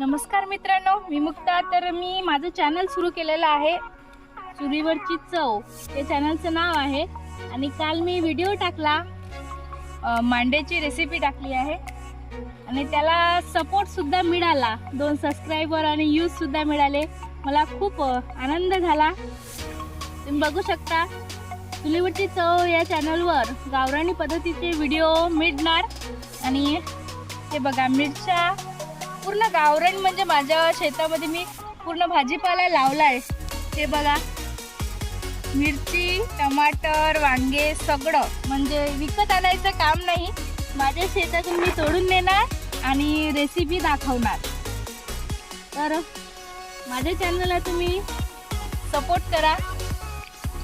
नमस्कार मित्रांनो मी मुक्ता. तर मी माझं चॅनल सुरू केलेलं आहे. चुलीवरची चव. हे चॅनलचं नाव आहे. आणि काल मी व्हिडिओ टाकला. मांड्याची रेसिपी टाकली आहे. आणि त्याला सपोर्टसुद्धा मिळाला. दोन सबस्क्रायबर आणि यूजसुद्धा मिळाले. मला खूप आनंद झाला. तुम्ही बघू शकता चुलीवरची चव या चॅनलवर गावरानी पद्धतीचे व्हिडिओ मिळणार. आणि हे बघा मिरच्या पूर्ण गावरण म्हणजे माझ्या शेतामध्ये मी पूर्ण भाजीपाला लावलाय. ते बघा. मिरची टमाटर वांगे सगळं. म्हणजे विकत आणायचं काम नाही. माझ्या शेतातून मी तोडून नेणार आणि रेसिपी दाखवणार. तर माझ्या चॅनलला तुम्ही सपोर्ट करा.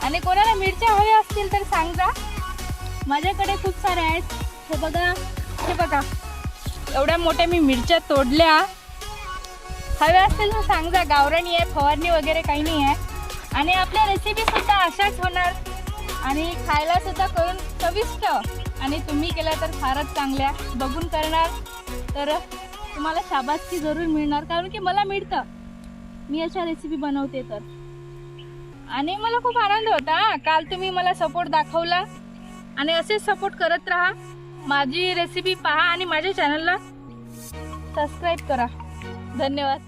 आणि कोणाला मिरच्या हव्या असतील तर सांगा. माझ्याकडे खूप साऱ्या आहेत. हे बघा. हे बघा. एवढ्या मोठ्या मी मिरच्या तोडल्या. हव्या असतील तर सांगा गावराणी आहे फवारणी वगैरे काही नाही आहे. आणि आपल्या रेसिपी सुद्धा अशाच होणार. आणि खायला सुद्धा करून चविष्ट. आणि तुम्ही केल्या तर फारच चांगल्या. बघून करणार. तर तुम्हाला शाबासकी जरूर मिळणार. कारण की मला मिळतं. मी अशा रेसिपी बनवते तर. आणि मला खूप आनंद होता. काल तुम्ही मला सपोर्ट दाखवला. आणि असेच सपोर्ट करत राहा. माझी रेसिपी पहा आणि माझ्या चॅनलला सबस्क्राईब करा. धन्यवाद.